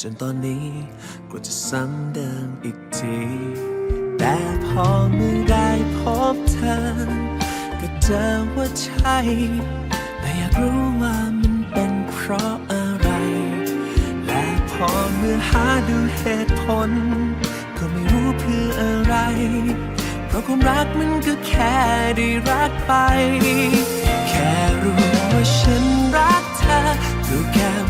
จนตอนนี้กลัวจะซ้ำเดิมอีกที แต่พอเมื่อได้พบเธอ ก็เจอว่าใช่ แต่อยากรู้ว่ามันเป็นเพราะอะไร และพอเมื่อหาดูเหตุผล ก็ไม่รู้เพื่ออะไร เพราะความรักมันก็แค่ได้รักไป แค่รู้ว่าฉัน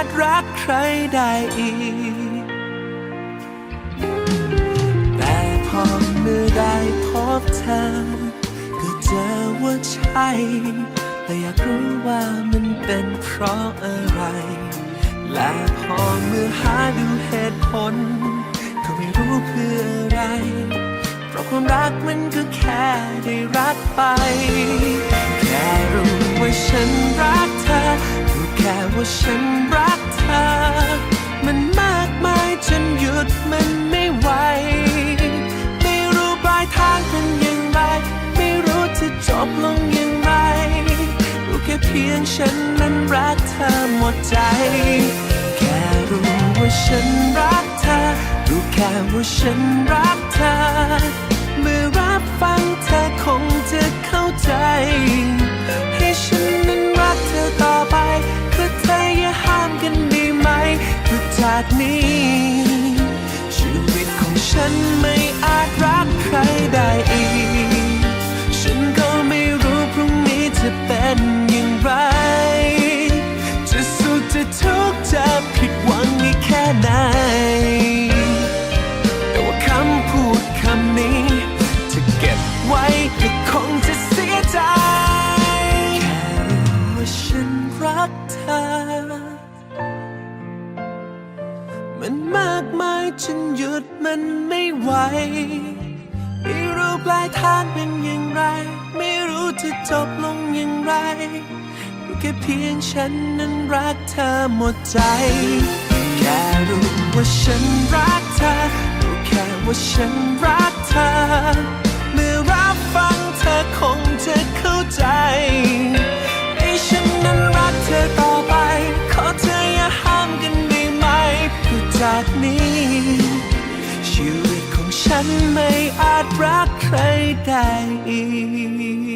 ไม่อาจรักใครได้อีก แต่พอเมื่อได้พบเธอ ก็เจอว่าใช่ แต่อยากรู้ว่ามันเป็นเพราะอะไร และพอเมื่อหาดูเหตุผล ก็ไม่รู้เพื่ออะไร เพราะความรักมันก็แค่ได้รักไปแค่รู้ว่าฉันรักเธอ รู้แค่ว่าฉันรัก พียงฉันนั้นรักเธอหมดใจ แค่รู้ว่าฉันรักเธอ รู้แค่ว่าฉันรักเธอ เมื่อรับฟังเธอคงจะเข้าใจ ให้ฉันนั้นรักเธอต่อไป คือเธออย่าห้ามกันด้ไหมคือจากนี้ ชีวิตของฉัน มายจนหยุดมันไม่ไหว ไม่รู้ปลายทางเป็นอย่างไร ไม่รู้จะจบลงอย่างไรรู้แค่เพียงฉันนั้นรักเธอหมดใจ แค่รู้ว่าฉันรักเธอรู้แค่ว่าฉันรักเธอ เมื่อรับฟังเธอคงจะเข้าใจให้ฉันนั้นรักเธอต่อไป ขอเธออย่าห้ามกันได้ไหมเพื่อจากนี้ ไม่อาจรักใครได้อีก